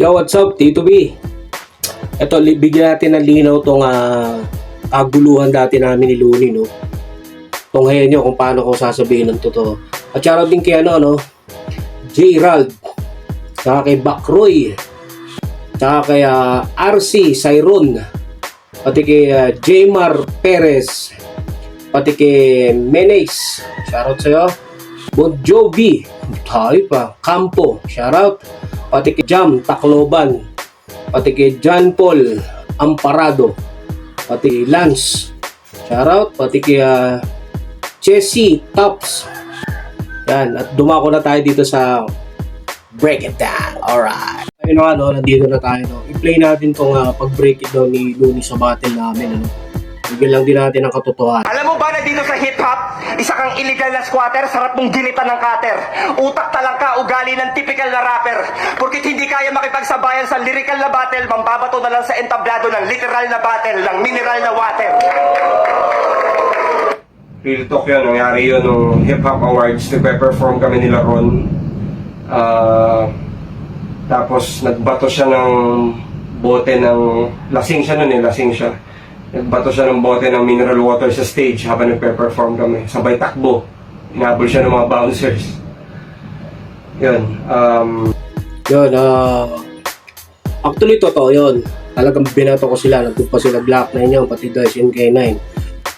Yo, what's up? Tito B. Ito, bigyan natin ng linaw tong ah, kaguluhan dati namin ni Looney, no? Tunghayan nyo kung paano ko sasabihin ng totoo. At shoutout din kay ano, no? J. Rald. Saka kay Bakroy. Saka kay ah, RC Cyron. Pati kay ah, Jmar Perez. Pati kay Menes. Shoutout sa'yo. Bon Jovi. Tayo pa. Campo. Shoutout. Pati kay Jam Tacloban. Pati kay John Paul Amparado. Pati Lance. Shoutout. Pati kay ah, Chessy Tops. Yan. At dumako na tayo dito sa Break It Down. Alright. Ayun na nga, no, nandito na tayo. No. I-play natin tong ah, pag-break it down ni Looney sa battle namin. Ano. Bigyan lang din natin ng katotohanan. Alam mo ba dito sa hip-hop, isa kang illegal na squatter, sarap mong ginitan ng cutter. Utak talang ka, ugali ng typical na rapper. Porkit hindi kaya makipagsabayan sa lyrical na battle, mambabato na lang sa entablado ng literal na battle, ng mineral na water. Real talk yun, nangyari yun nung Hip Hop Awards, nagpe-perform kami nila Ron. Ah, tapos nagbato siya ng bote ng, lasing siya nun eh, lasing siya. Nagbato siya ng bote ng mineral water sa stage habang nagpe-perform kami. Sabay takbo, inabol siya ng mga bouncers. Yun, um, Yun, ah... actually, totoo yun. Talagang binato ko sila. Nagtupa sila Black 9 yun, pati Dice NK9.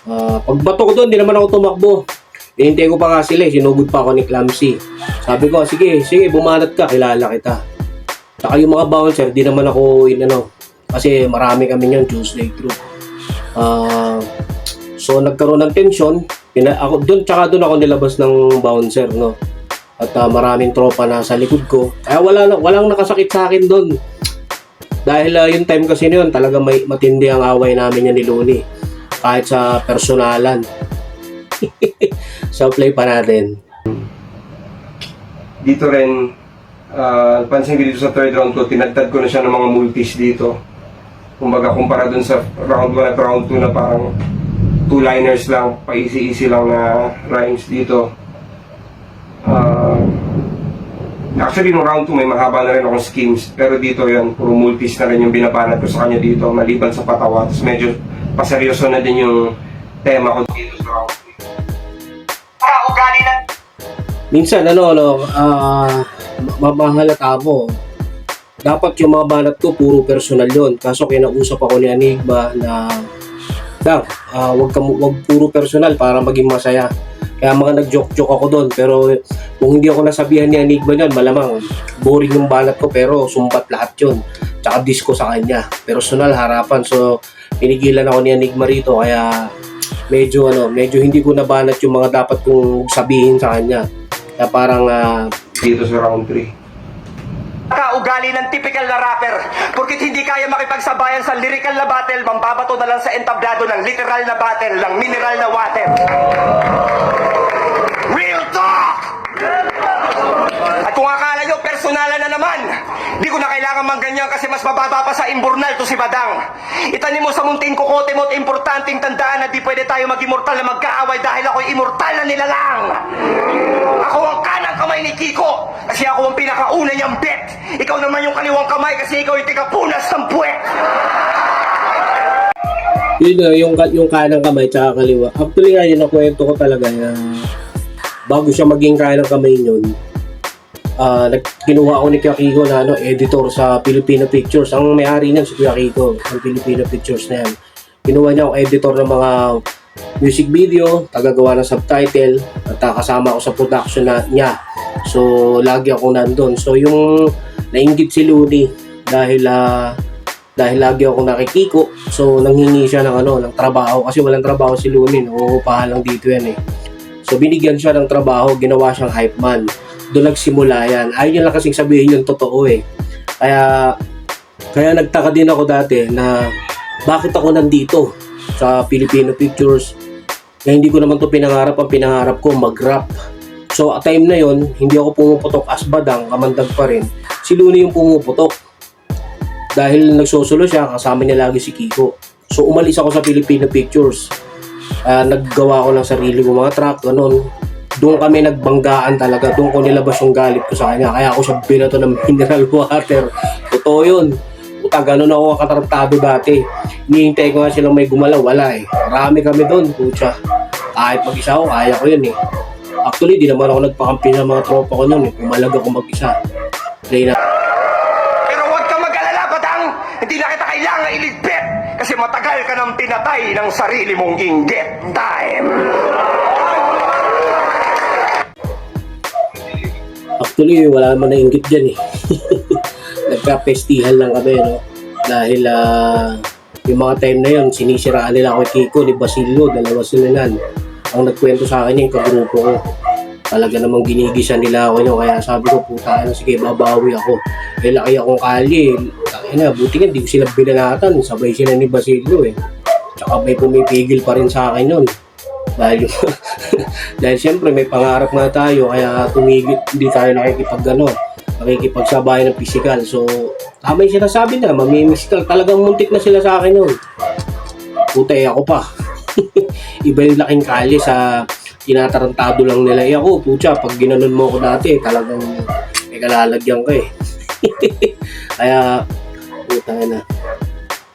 Ah, pagbato ko doon, di naman ako tumakbo. Hinintay ko pa nga sila, eh. sinugod pa ako ni Clamsy. Sabi ko, sige, sige, bumanat ka, kilala kita. Saka yung mga bouncer, di naman ako inano. Kasi marami kami yun, Tuesday group. Ah, so nagkaroon ng tension. Pina, ako doon tsaka doon ako nilabas ng bouncer, no. At ah, maraming tropa na sa likod ko. Kaya wala na, walang nakasakit sa akin doon. Dahil ah, yung time kasi yun, talaga may matindi ang away namin yan ni Looney. Kahit sa personalan. so play pa natin. dito rin, ah, pansin ko dito sa third round ko, tinagtad ko na siya ng mga multis dito. Kumbaga, kumpara dun sa round 1 at round 2 na parang two-liners lang, pa-easy-easy lang na rhymes dito. Ah, actually, nung round 2 may mahaba na rin akong schemes, pero dito yan, puro multis na rin yung binabanat ko sa kanya dito, maliban sa patawa. Tapos medyo paseryoso na din yung tema ko dito sa round 3. Ka, ugali ng Minsan, ano, ano, ah, mamahalata mo. Dapat yung mga banat ko, puro personal yon Kaso kinausap ako ni Enigma na, Dang, ah, wag, ka, wag puro personal para maging masaya. Kaya mga nag-joke-joke ako doon. Pero kung hindi ako nasabihan ni Enigma yun, malamang boring yung banat ko pero sumbat lahat yun. Tsaka disco sa kanya. Personal, harapan. So, pinigilan ako ni Enigma rito. Kaya medyo ano, medyo hindi ko nabanat yung mga dapat kong sabihin sa kanya. Kaya parang ah, dito sa round 3. Ugali ng typical na rapper. Porkit hindi kaya makipagsabayan sa lyrical na battle, mambabato na lang sa entablado ng literal na battle, ng mineral na water. Akala nyo, personalan na naman, di ko na kailangan mangganyan kasi mas mababa pa sa imburnal to si Badang. Itanim mo sa munting kukote mo at importanteng tandaan na di pwede tayo mag-immortal na magkaaway dahil ako'y immortal na nilalang. Ako ang kanang kamay ni Kiko kasi ako ang pinakauna niyang bet. Ikaw naman yung kaliwang kamay kasi ikaw yung tikapunas ng puwet. yun na, yung, ka- yung kanang kamay tsaka kaliwa. Actually nga, yun ang kwento ko talaga na bago siya maging kanang kamay yun, ah nag, kinuha ko ni Kuya na ano, editor sa Filipino Pictures. Ang may-ari niyan si Kuya Kiko, ang Filipino Pictures na yan. Kinuha niya ako editor ng mga music video, tagagawa ng subtitle, at ah, kasama ako sa production na, niya. So, lagi ako nandun. So, yung nainggit si Looney dahil ah, dahil lagi ako nakikiko so nanghingi siya ng ano ng trabaho kasi walang trabaho si Lunin uupahan lang dito yan eh so binigyan siya ng trabaho ginawa siyang hype man doon nagsimula yan ayaw niya lang kasing sabihin yung totoo eh kaya kaya nagtaka din ako dati na bakit ako nandito sa Filipino Pictures na hindi ko naman to pinangarap ang pinangarap ko mag-rap so at time na yon hindi ako pumuputok as badang kamandag pa rin si Luni yung pumuputok dahil nagsusulo siya, kasama niya lagi si Kiko. So umalis ako sa Filipino Pictures. Ah, naggawa ko ng sarili kong mga track, ganun. Doon kami nagbanggaan talaga. Doon ko nilabas yung galit ko sa kanya. Kaya ako siya binato ng mineral water. Totoo yun. Puta, ganun ako katarantado dati. Hinihintay ko nga silang may gumalaw. Wala eh. Marami kami doon. Pucha. Kahit mag-isa ako, kaya ko yun eh. Actually, di naman ako nagpakampi ng mga tropa ko noon eh. Pumalag ako mag-isa. Play na. Pero huwag ka mag-alala, Badang! Hindi na kita kailangan iligpit! Kasi matagal ka nang pinatay ng sarili mong inggit. Time! Actually, wala naman na inggit dyan eh. Nagka-festival lang kami, no? Dahil ah, yung mga time na yun, sinisiraan nila ako Kiko, ni Basilio, dalawa sila nan. Ang nagkwento sa akin yung kagrupo ko. Talaga namang ginigisan nila ako nyo, kaya sabi ko, puta na, sige, babawi ako. Eh, laki akong kali. Laki na, buti nga, di ko sila binanatan. Sabay sila ni Basilio eh. Tsaka may pumipigil pa rin sa akin yun. Dahil, dahil siyempre may pangarap nga tayo kaya tumigil, hindi tayo nakikipag ano, nakikipagsabayan ng physical. So, tama yung sinasabi na, mamimiss ka. Talagang muntik na sila sa akin yun. Puta eh, ako pa. Iba yung laking kalye sa tinatarantado lang nila. Eh ako, putya, pag ginanon mo ako dati, talagang may kalalagyan ka eh. Kaya, puta na.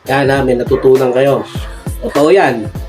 Yan namin, natutunan kayo. Totoo yan.